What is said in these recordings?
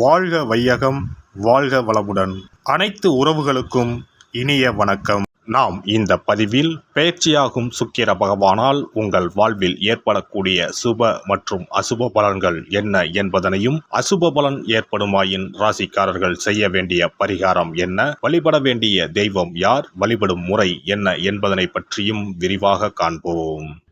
வாழ்க வையகம் வாழ்க வளமுடன். அனைத்து உறவுகளுக்கும் இனிய வணக்கம். நாம் இந்த பதிவில் பயிற்சியாகும் சுக்கிர பகவானால் உங்கள் வாழ்வில் ஏற்படக்கூடிய சுப மற்றும் அசுப பலன்கள் என்ன என்பதனையும் அசுப பலன் ஏற்படுமாயின் ராசிக்காரர்கள் செய்ய வேண்டிய பரிகாரம் என்ன வழிபட வேண்டிய தெய்வம் யார் வழிபடும் முறை என்ன என்பதனை பற்றியும் விரிவாக காண்போம்.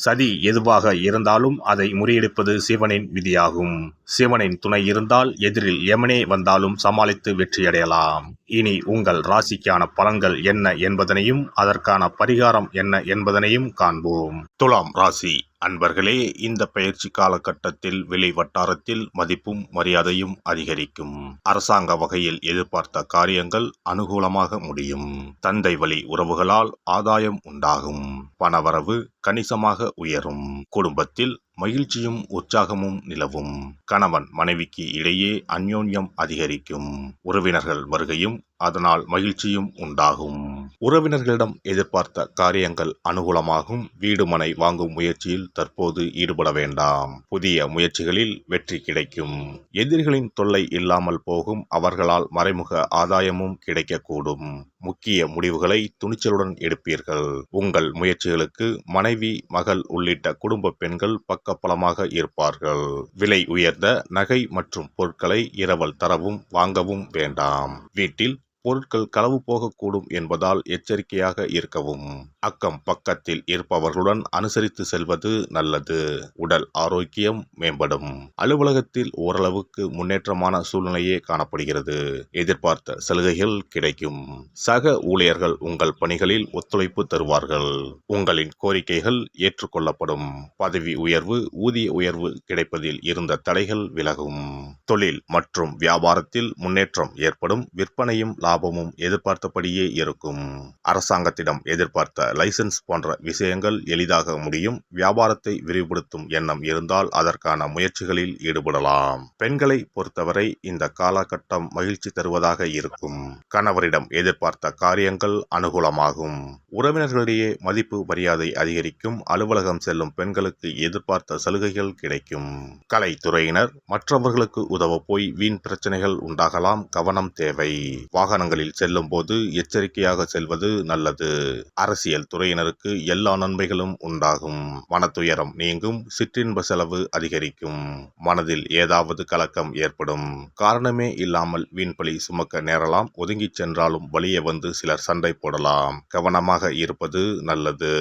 சதி எதுவாக இருந்தாலும் அதை முறியடிப்பது சிவனின் விதியாகும். சிவனின் துணை இருந்தால் எதிரில் எமனே வந்தாலும் சமாளித்து வெற்றியடையலாம். இனி உங்கள் ராசிக்கான பலன்கள் என்ன என்பதனையும் அதற்கான பரிகாரம் என்ன என்பதனையும் காண்போம். துலாம் ராசி. அன்பர்களே இந்த பயிற்சி காலகட்டத்தில் விலை வட்டாரத்தில் மதிப்பும் மரியாதையும் அதிகரிக்கும். அரசாங்க வகையில் எதிர்பார்த்த காரியங்கள் அனுகூலமாக முடியும். தந்தை வழி உறவுகளால் ஆதாயம் உண்டாகும். பணவரவு கணிசமாக உயரும். குடும்பத்தில் மகிழ்ச்சியும் உற்சாகமும் நிலவும். கணவன் மனைவிக்கு இடையே அந்யோன்யம் அதிகரிக்கும். உறவினர்கள் வருகையும் அதனால் மகிழ்ச்சியும் உண்டாகும். உறவினர்களிடம் எதிர்பார்த்த காரியங்கள் அனுகூலமாகும். வீடு மனை வாங்கும் முயற்சியில் தற்போது ஈடுபட வேண்டாம். புதிய முயற்சிகளில் வெற்றி கிடைக்கும். எதிரிகளின் தொல்லை இல்லாமல் போகும். அவர்களால் மறைமுக ஆதாயமும் கிடைக்கக்கூடும். முக்கிய முடிவுகளை துணிச்சலுடன் எடுப்பீர்கள். உங்கள் முயற்சிகளுக்கு மனைவி மகள் உள்ளிட்ட குடும்ப பெண்கள் பக்கபலமாக இருப்பார்கள். விலை உயர்ந்த நகை மற்றும் பொருட்களை இரவல் தரவும் வாங்கவும் வேண்டாம். வீட்டில் பொருட்கள் களவு போகக்கூடும் என்பதால் எச்சரிக்கையாக இருக்கவும். அக்கம் பக்கத்தில் இருப்பவர்களுடன் அனுசரித்து செல்வது நல்லது. உடல் ஆரோக்கியம் மேம்படும். அலுவலகத்தில் ஓரளவுக்கு முன்னேற்றமான சூழ்நிலையே காணப்படுகிறது. எதிர்பார்த்த சலுகைகள் கிடைக்கும். சக ஊழியர்கள் உங்கள் பணிகளில் ஒத்துழைப்பு தருவார்கள். உங்களின் கோரிக்கைகள் ஏற்றுக்கொள்ளப்படும். பதவி உயர்வு ஊதிய உயர்வு கிடைப்பதில் இருந்த தடைகள் விலகும். தொழில் மற்றும் வியாபாரத்தில் முன்னேற்றம் ஏற்படும். விற்பனையும் லாபமும் எதிர்பார்த்தபடியே இருக்கும். அரசாங்கத்திடம் எதிர்பார்த்த லைசன்ஸ் போன்ற விஷயங்கள் எளிதாக முடியும். வியாபாரத்தை விரிவுபடுத்தும் எண்ணம் இருந்தால் அதற்கான முயற்சிகளில் ஈடுபடலாம். பெண்களை பொறுத்தவரை இந்த காலகட்டம் மகிழ்ச்சி தருவதாக இருக்கும். கணவரிடம் எதிர்பார்த்த காரியங்கள் அனுகூலமாகும். உறவினர்களிடையே மதிப்பு மரியாதை அதிகரிக்கும். அலுவலகம் செல்லும் பெண்களுக்கு எதிர்பார்த்த சலுகைகள் கிடைக்கும். கலைத்துறையினர் மற்றவர்களுக்கு உதவ போய் வீண் பிரச்சனைகள் உண்டாகலாம். கவனம் தேவை. வாகன வாகனங்களில் செல்லும் போது எச்சரிக்கையாக செல்வது நல்லது. அரசியல் துறையினருக்கு எல்லா நன்மைகளும் உண்டாகும். மனத்துயரம் நீங்கும் சிற்றின்ப செலவு அதிகரிக்கும். மனதில் ஏதாவது கலக்கம் ஏற்படும். காரணமே இல்லாமல் வீண்பலி சுமக்க நேரலாம் ஒதுங்கிச் சென்றாலும் வழியே வந்து சிலர் சண்டை போடலாம். கவனமாக இருப்பது நல்லது.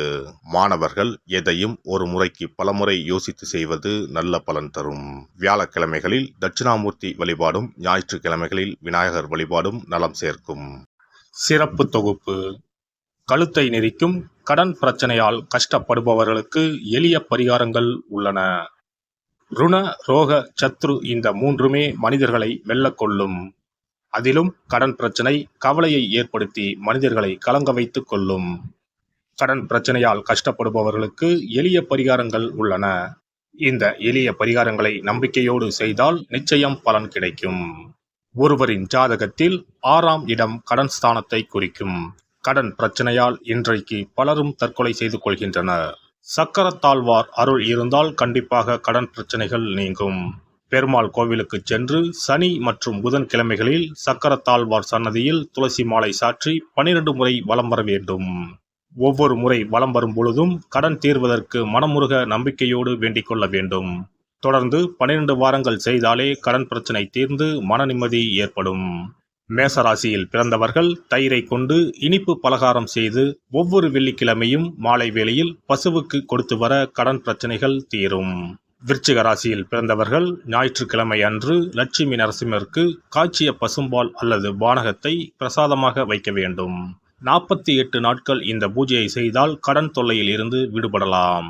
மாணவர்கள் எதையும் ஒரு முறைக்கு பலமுறை யோசித்து செய்வது நல்ல பலன் தரும். வியாழக்கிழமைகளில் தட்சிணாமூர்த்தி வழிபாடும் ஞாயிற்றுக்கிழமைகளில் விநாயகர் வழிபாடும் நலம் சேர்க்கும். சிறப்பு தொகுப்பு. கழுத்தை நெரிக்கும் கடன் பிரச்சனையால் கஷ்டப்படுபவர்களுக்கு எளிய பரிகாரங்கள் உள்ளன. ருண ரோக சத்ரு இந்த மூன்றுமே மனிதர்களை வெல்லக்கொள்ளும் அதிலும் கடன் பிரச்சனை கவலையை ஏற்படுத்தி மனிதர்களை கலங்க வைத்துக் கொள்ளும். கடன் பிரச்சனையால் கஷ்டப்படுபவர்களுக்கு எளிய பரிகாரங்கள் உள்ளன. இந்த எளிய பரிகாரங்களை நம்பிக்கையோடு செய்தால் நிச்சயம் பலன் கிடைக்கும். ஒருவரின் ஜாதகத்தில் ஆறாம் இடம் கடன் ஸ்தானத்தை குறிக்கும். கடன் பிரச்சனையால் இன்றைக்கு பலரும் தற்கொலை செய்து கொள்கின்றனர். சக்கரத்தாழ்வார் அருள் இருந்தால் கண்டிப்பாக கடன் பிரச்சனைகள் நீங்கும். பெருமாள் கோவிலுக்கு சென்று சனி மற்றும் புதன் கிழமைகளில் சக்கரத்தாழ்வார் சன்னதியில் துளசி மாலை சாற்றி பனிரெண்டு முறை வலம் வர வேண்டும். ஒவ்வொரு முறை வலம் வரும் பொழுதும் கடன் தீர்வதற்கு மனமுருக நம்பிக்கையோடு வேண்டிக் கொள்ள வேண்டும். தொடர்ந்து பன்னிரண்டு வாரங்கள் செய்தாலே கடன் பிரச்சனை தீர்ந்து மன நிம்மதி ஏற்படும். மேசராசியில் பிறந்தவர்கள் தயிரை கொண்டு இனிப்பு பலகாரம் செய்து ஒவ்வொரு வெள்ளிக்கிழமையும் மாலை வேளையில் பசுவுக்கு கொடுத்து வர கடன் பிரச்சனைகள் தீரும். விருச்சிக ராசியில் பிறந்தவர்கள் ஞாயிற்றுக்கிழமை அன்று லட்சுமி நரசிம்மருக்கு காய்ச்சிய பசும்பால் அல்லது பானகத்தை பிரசாதமாக வைக்க வேண்டும். நாற்பத்தி எட்டு நாட்கள் இந்த பூஜையை செய்தால் கடன் தொல்லையில் இருந்து விடுபடலாம்.